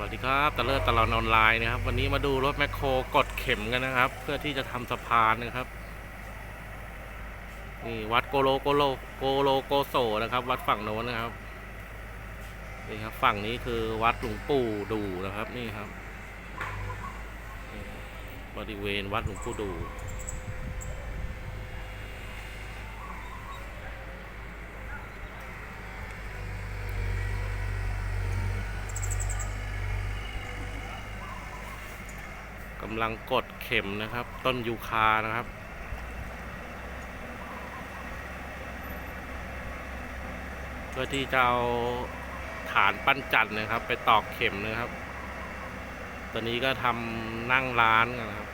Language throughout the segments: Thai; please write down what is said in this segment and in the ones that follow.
สวัสดีครับตะเลิศตลอดออนไลน์นะครับ วันนี้มาดูรถแมคโครกดเข็มกันนะครับ เพื่อที่จะทำสะพานนะครับ นี่วัดโกโลโกโลโกโลโกโซนะครับ วัดฝั่งโน้นนะครับนี่ครับ ฝั่งนี้คือวัดหลวงปู่ดูนะครับ นี่ครับบริเวณวัดหลวงปู่ดู กำลังกดเข็มนะครับ ต้นยูคานะครับ เพื่อที่จะเอาฐานปั้นจันทร์นะครับ ไปตอกเข็มนะครับ ตอนนี้ก็ทำนั่งร้านกันนะครับ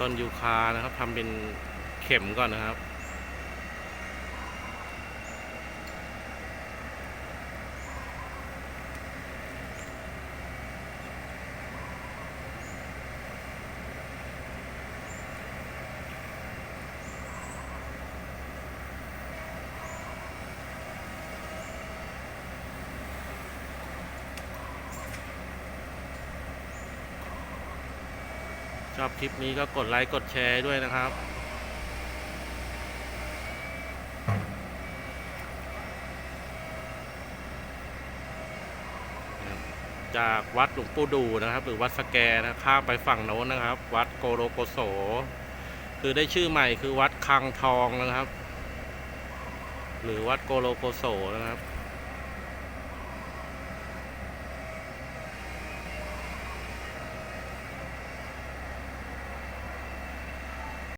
ต้นยูคานะครับทำเป็นเข็มก่อนนะครับ ชอบคลิปนี้ก็กดไลค์กดแชร์ด้วยนะครับจากวัดหลวงปู่ดูนะครับ หรือวัดสแกนะข้ามไปฝั่งโน้นนะครับ วัดโกโรโกโส คือได้ชื่อใหม่คือวัดคังทองนะครับ หรือวัดโกโลโกโสนะครับ